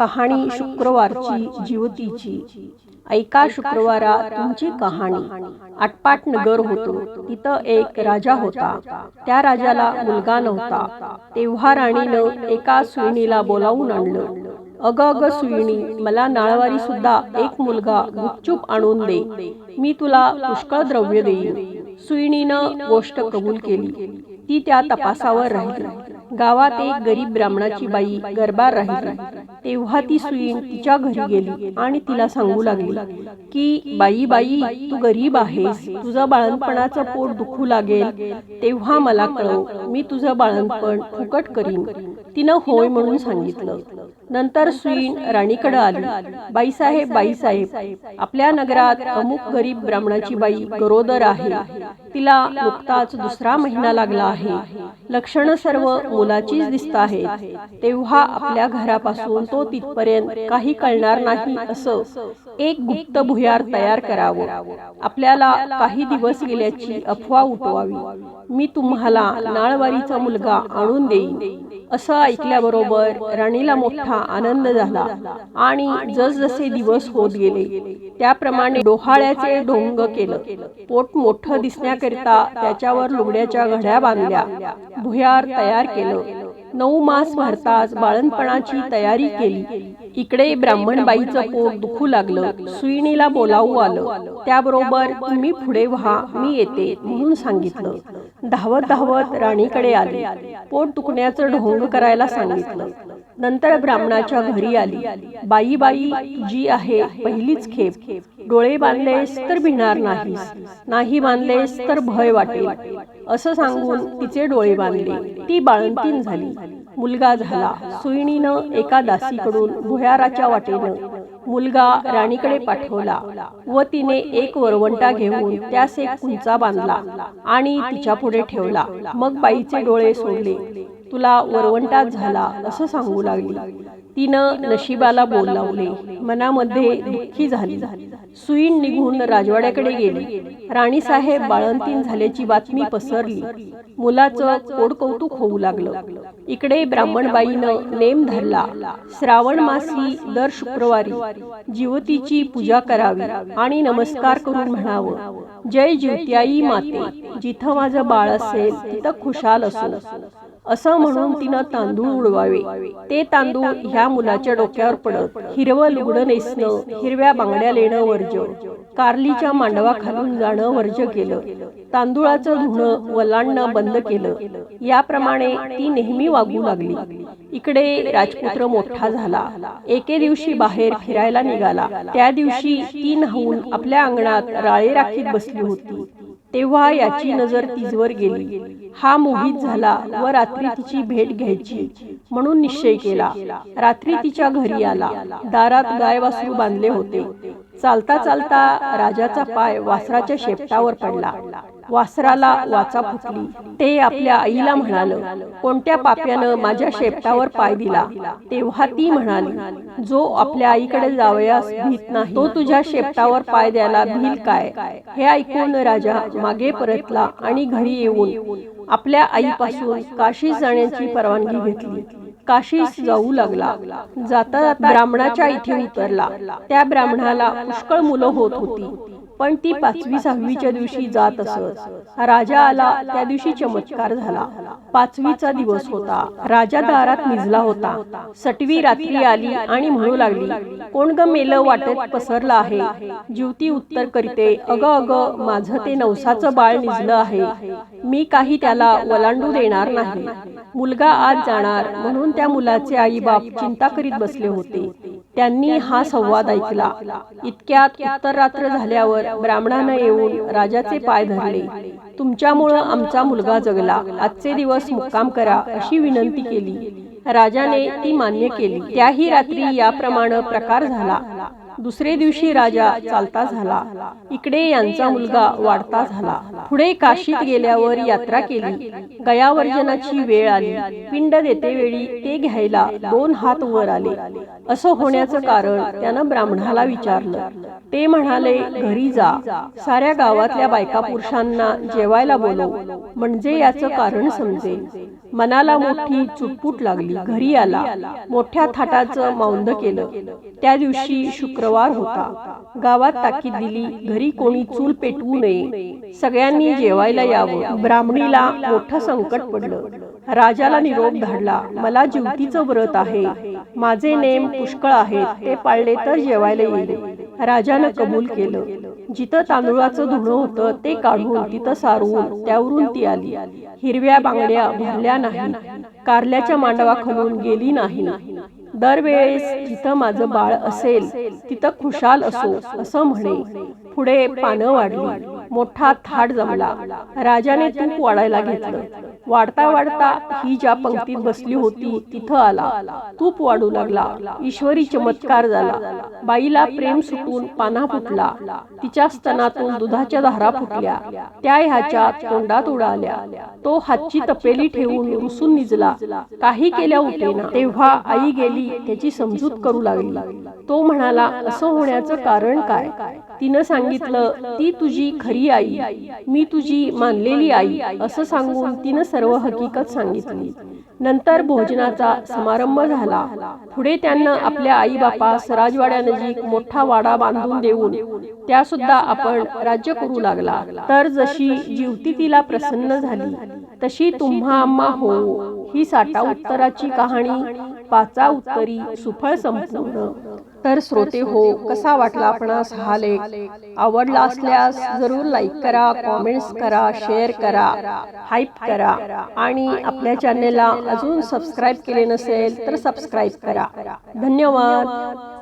कहाणी शुक्रवारची जीवतीची. ऐका शुक्रवारा तुमची कहाणी. आटपाट नगर होतो. तिथं एक राजा होता. त्या राजाला मुलगा नव्हता. तेव्हा राणीनं एका सुईणीला बोलावून आणलं. अग अग सुईणी मला नाळवारी सुद्धा एक मुलगा गुपचूप आणून दे. मी तुला पुष्कळ द्रव्य देईन. सुईणीनं गोष्ट कबूल केली. ती त्या तपासावर राहिली. गावात एक गरीब ब्राह्मणाची बाई गरबार राहिली. तेव्हा ती सुईण तिच्या घरी गेली आणि तिला सांगू लागली की बाई बाई तू गरीब आहेस तुझं बाळणपणाचं पोट दुखू लागेल. तेव्हा मला कळव मी तुझं बाळणपण फुकट करीन. तिनं होय म्हणून सांगितलं. नंतर सुईण राणीकडे आली. बाईसाहेब बाईसाहेब आपल्या नगरात अमुक गरीब ब्राह्मणाची बाई गरोदर आहे. तिला नुकताच दुसरा महिना लागला आहे. लक्षणं सर्व मुलाचीच दिसत आहेत. तेव्हा आपल्या घरापासून तो तिथपर्यंत काही कळणार नाही असं एक गुप्त भुयार तयार करावं. आपल्याला काही दिवस गेल्याची अफवा उठवावी. मी तुम्हाला नाळवारीचा मुलगा आणून देईन. असं ऐकल्याबरोबर राणीला मोठा आनंद झाला. आणि जसजसे दिवस होत गेले त्याप्रमाणे डोहाळ्याचे ढोंग केलं. पोट मोठं दिसण्याकरिता त्याच्यावर लुगड्याच्या घड्या बांधल्या. भुयार तयार केलं. नऊ मास भरताच बाळणपणाची तयारी केली. इकडे ब्राह्मणबाईचं पोट दुखू लागलं. सुईणीला बोलावू आलं. त्याबरोबर तुम्ही पुढे व्हा मी येते म्हणून सांगितलं. धावत धावत राणीकडे आली. पोट दुखण्याचं ढोंग करायला सांगितलं. नंतर ब्राह्मणाच्या घरी आली. बाई बाई जी आहे पहिलीच खेप. डोळे बांधलेस तर भिणार नाहीस. नाही बांधलेस तर भय वाटेल. असं सांगून तिचे डोळे बांधले. ती बाळंतीन झाली. मुलगा झाला. सुईणीनं एका दासीकडून भुयाराच्या वाटेनं मुलगा राणीकडे पाठवला व तिने एक वरवंटा घेऊन त्यास एक कुंचा बांधला आणि तिच्या पुढे ठेवला. मग बाईचे डोळे सोडले. तुला वरवंटात झाला असं सांगू लागली. तिनं नशिबाला बोलावले मनामध्ये दुःखी झाली. सुईण निघून राजवाड्याकडे गेली. राणीसाहेब बाळंतीन झाल्याची बातमी पसरली. मुलाचं कोडकौतुक होऊ लागलं. इकडे ब्राह्मणबाईनं नेम धरला. श्रावण मासी दर शुक्रवारी जीवतीची पूजा करावी आणि नमस्कार करून म्हणावं जय ज्योत्याई माते जिथं माझं बाळ असेल तिथं खुशाल असो. असं म्हणून तिनं तांदूळ उडवावे. ते तांदूळ ह्या मुलाच्या डोक्यावर पडत. हिरवं लुगडं नेसणं हिरव्या बांगड्या लेणं वर्ज कारलीच्या मांडवा खालून जाणं वर्ज केलं. तांदूळाचं धुणं वलांडणं बंद केलं. याप्रमाणे ती नेहमी वागू लागली. इकडे राजपुत्र मोठा झाला. एके दिवशी बाहेर फिरायला निघाला. त्या दिवशी ती न्हावून आपल्या अंगणात राळे राखीत बसली होती. तेव्हा याची नजर तिजवर गेली हा मोहित झाला व रात्री तिची भेट घ्यायची. म्हणून निश्चय केला. रात्री तिच्या घरी आला. दारात गाय वासरू बांधले होते. चालता चालता राजाचा पाय वासराच्या शेपटावर पडला. वासराला वाचा फुटली. ते आपल्या आईला म्हणाल कोणत्या पाप्यानं माझ्या शेपटावर पाय दिला? तेव्हा ती म्हणाली जो आपल्या आईकडे जावयास भीत नाही. तो तुझ्या शेपटावर पाय द्यायला भील काय? हे ऐकून राजा मागे परतला आणि घरी येऊन आपल्या आईपासून काशीस जाण्याची परवानगी घेतली. काशीस जाऊ लागला. जाता जाता ब्राह्मणाच्या इथे उतरला. त्या ब्राह्मणाला पुष्कळ मुलं होत. होती. पण ती पाचवी सहावीच्या दिवशी जात असत. राजा आला त्या दिवशी चमत्कार झाला. पाचवीचा दिवस होता. राजा दारात निजला होता. सटवी रात्री आली आणि म्हणू लागली कोण ग मेलं वाटत पसरलं आहे? जीवती उत्तर करीते अग अग माझं ते नवसाचं बाळ निजलं आहे. मी काही त्याला वलांडू देणार नाही. मुलगा आज जाणार म्हणून त्या मुलाचे आई बाप चिंता करीत बसले होते. त्यांनी हा संवाद ऐकला. इतक्यात उत्तर रात्र झाल्यावर ब्राह्मणानं येऊन राजाचे पाय धरले. तुमच्यामुळं आमचा मुलगा जगला. आजचे दिवस मुक्काम करा अशी विनंती केली. राजाने ती मान्य केली. त्याही रात्री याप्रमाणे प्रकार झाला. दुसरे दिवशी राजा चालता झाला. इकडे यांचा मुलगा वाढता झाला. पुढे काशीत गेल्यावर यात्रा केली. गयावर्जनाची वेळ आली. पिंड देते वेळी ते घ्यायला दोन हात वर आले. असं होण्याचं कारण त्यानं ब्राह्मणाला विचारलं. ते म्हणाले घरी जा. साऱ्या गावातल्या बायका पुरुषांना जेवायला बोलव. म्हणजे याचं कारण समजेल. मनाला मोठी चुटपुट लागली. घरी आला. मोठ्या थाटाचं मौंद केलं. त्या दिवशी शुक्रवार होता. गावात ताकीद दिली घरी कोणी चूल पेटवू नये. सगळ्यांनी जेवायला यावं. ब्राह्मणीला मोठं संकट पडलं. राजाला निरोप धाडला. मला जीवतीचं व्रत आहे. माझे नेम पुष्कळ आहेत. ते पाळले तर जेवायला येईल. राजानं कबूल केलं. जिथं तांदुळाचं धुणं होतं ते काढून तिथं सारून त्यावरून ती आली. हिरव्या बांगड्या भरल्या नाही. कारल्याच्या मांडवाखालून गेली नाही. दरवेळेस जिथं माझं बाळ असेल तिथं खुशाल असो असं म्हणे. पुढे पानं वाढली मोठा थाट जमला. राजाने तूप वाढायला घेतलं. वाढता वाढता ही ज्या पंक्तीत बसली होती तिथं आला. तूप वाढू लागला. ईश्वरी चमत्कार झाला. बाईला प्रेम सुटून पाना फुटला. तिच्या स्तनातून दुधाच्या धारा फुटल्या. त्या ह्याच्या तोंडात उडाल्या. तो हातची तपेली ठेवून रुसून निजला. काही केल्या उठेना तेव्हा आई गेली त्याची समजूत करू लागली. तो म्हणाला असं होण्याचं कारण काय? तिनं सांगितलं ती तुझी खरी आई. मी तुझी मानलेली आई. असं सांगून तिनं सर्व हकीकत सांगितली. नंतर भोजनाचा समारंभ झाला. पुढे त्यांना आपल्या आई बापास राजवाड्यानजीक मोठा वाडा बांधून देऊन त्या सुद्धा आपण राज्य करू लागला. तर जशी जीवती तिला प्रसन्न झाली तशी तुम्हा आम्हा हो ही. साठा उत्तराची कहाणी. पाचा उत्तरी सुफळ संपूर्ण. तर श्रोते हो कसा वाटला आपणास हा लेख? आवडला असल्यास जरूर लाईक करा कॉमेंट्स करा शेअर करा हाईप करा. आणि आपल्या चॅनेलला अजून सबस्क्राईब केले नसेल तर सबस्क्राईब करा. धन्यवाद.